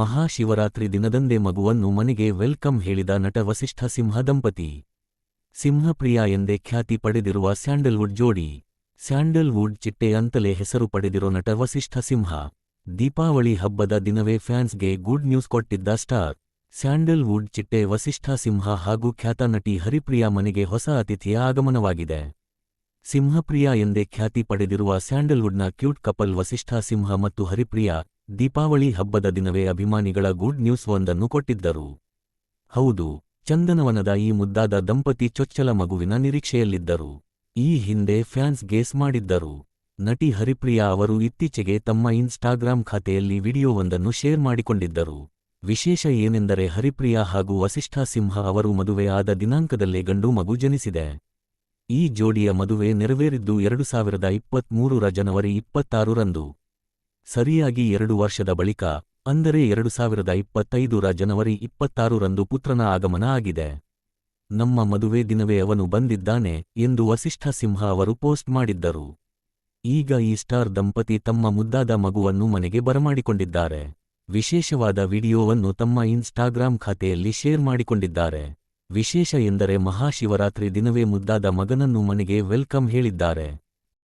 ಮಹಾಶಿವರಾತ್ರಿ ದಿನದಂದೇ ಮಗುವನ್ನು ಮನೆಗೆ ವೆಲ್ಕಮ್ ಹೇಳಿದ ನಟ ವಸಿಷ್ಠ ಸಿಂಹ ದಂಪತಿ. ಸಿಂಹಪ್ರಿಯ ಎಂದೇ ಖ್ಯಾತಿ ಪಡೆದಿರುವ ಸ್ಯಾಂಡಲ್ವುಡ್ ಜೋಡಿ. ಸ್ಯಾಂಡಲ್ವುಡ್ ಚಿಟ್ಟೆ ಅಂತಲೇ ಹೆಸರು ಪಡೆದಿರೋ ನಟ ವಸಿಷ್ಠ ಸಿಂಹ. ದೀಪಾವಳಿ ಹಬ್ಬದ ದಿನವೇ ಫ್ಯಾನ್ಸ್ಗೆ ಗುಡ್ ನ್ಯೂಸ್ ಕೊಟ್ಟಿದ್ದ ಸ್ಟಾರ್. ಸ್ಯಾಂಡಲ್ವುಡ್ ಚಿಟ್ಟೆ ವಸಿಷ್ಠ ಸಿಂಹ ಹಾಗೂ ಖ್ಯಾತ ನಟಿ ಹರಿಪ್ರಿಯಾ ಮನೆಗೆ ಹೊಸ ಅತಿಥಿಯ ಆಗಮನವಾಗಿದೆ. ಸಿಂಹಪ್ರಿಯ ಎಂದೇ ಖ್ಯಾತಿ ಪಡೆದಿರುವ ಸ್ಯಾಂಡಲ್ವುಡ್ನ ಕ್ಯೂಟ್ ಕಪಲ್ ವಸಿಷ್ಠ ಸಿಂಹ ಮತ್ತು ಹರಿಪ್ರಿಯಾ ದೀಪಾವಳಿ ಹಬ್ಬದ ದಿನವೇ ಅಭಿಮಾನಿಗಳ ಗುಡ್ ನ್ಯೂಸ್ ಒಂದನ್ನು ಕೊಟ್ಟಿದ್ದರು. ಹೌದು, ಚಂದನವನದ ಈ ಮುದ್ದಾದ ದಂಪತಿ ಚೊಚ್ಚಲ ಮಗುವಿನ ನಿರೀಕ್ಷೆಯಲ್ಲಿದ್ದರು. ಈ ಹಿಂದೆ ಫ್ಯಾನ್ಸ್ ಗೇಸ್ ಮಾಡಿದ್ದರು. ನಟಿ ಹರಿಪ್ರಿಯಾ ಅವರು ಇತ್ತೀಚೆಗೆ ತಮ್ಮ ಇನ್ಸ್ಟಾಗ್ರಾಂ ಖಾತೆಯಲ್ಲಿ ವಿಡಿಯೋವೊಂದನ್ನು ಶೇರ್ ಮಾಡಿಕೊಂಡಿದ್ದರು. ವಿಶೇಷ ಏನೆಂದರೆ ಹರಿಪ್ರಿಯಾ ಹಾಗೂ ವಸಿಷ್ಠ ಸಿಂಹ ಅವರು ಮದುವೆ ಆದ ದಿನಾಂಕದಲ್ಲೇ ಗಂಡು ಮಗು ಜನಿಸಿದೆ. ಈ ಜೋಡಿಯ ಮದುವೆ ನೆರವೇರಿದ್ದು ಎರಡು ಸಾವಿರದ ಇಪ್ಪತ್ಮೂರರ ಜನವರಿ ಇಪ್ಪತ್ತಾರರಂದು. ಸರಿಯಾಗಿ ಎರಡು ವರ್ಷದ ಬಳಿಕ, ಅಂದರೆ ಎರಡು ಸಾವಿರದ ಇಪ್ಪತ್ತೈದರ ಜನವರಿ ಇಪ್ಪತ್ತಾರರಂದು ಪುತ್ರನ ಆಗಮನ ಆಗಿದೆ. ನಮ್ಮ ಮದುವೆ ದಿನವೇ ಅವನು ಬಂದಿದ್ದಾನೆ ಎಂದು ವಸಿಷ್ಠ ಸಿಂಹ ಅವರು ಪೋಸ್ಟ್ ಮಾಡಿದ್ದರು. ಈಗ ಈ ಸ್ಟಾರ್ ದಂಪತಿ ತಮ್ಮ ಮುದ್ದಾದ ಮಗುವನ್ನು ಮನೆಗೆ ಬರಮಾಡಿಕೊಂಡಿದ್ದಾರೆ. ವಿಶೇಷವಾದ ವಿಡಿಯೋವನ್ನು ತಮ್ಮ ಇನ್ಸ್ಟಾಗ್ರಾಂ ಖಾತೆಯಲ್ಲಿ ಶೇರ್ ಮಾಡಿಕೊಂಡಿದ್ದಾರೆ. ವಿಶೇಷ ಎಂದರೆ ಮಹಾಶಿವರಾತ್ರಿ ದಿನವೇ ಮುದ್ದಾದ ಮಗನನ್ನು ಮನೆಗೆ ವೆಲ್ಕಮ್ ಹೇಳಿದ್ದಾರೆ.